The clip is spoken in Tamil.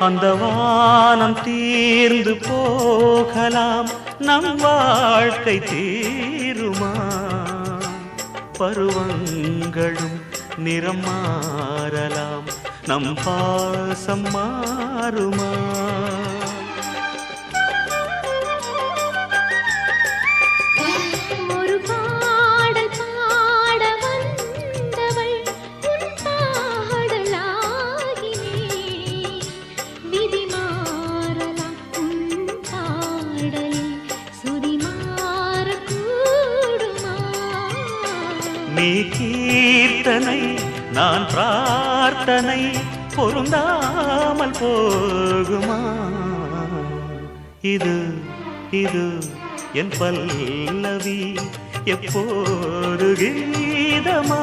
அந்த வானம் தீர்ந்து போகலாம். நம் வாழ்க்கை தீருமா? பருவங்களும் நிறம் மாறலாம். நம் பாசம் மாறுமா? நீ கீர்த்தனை நான் பிரார்த்தனை பொருந்தாமல் போகுமா? இது இது என் பல்லவி எப்போது கீதமா?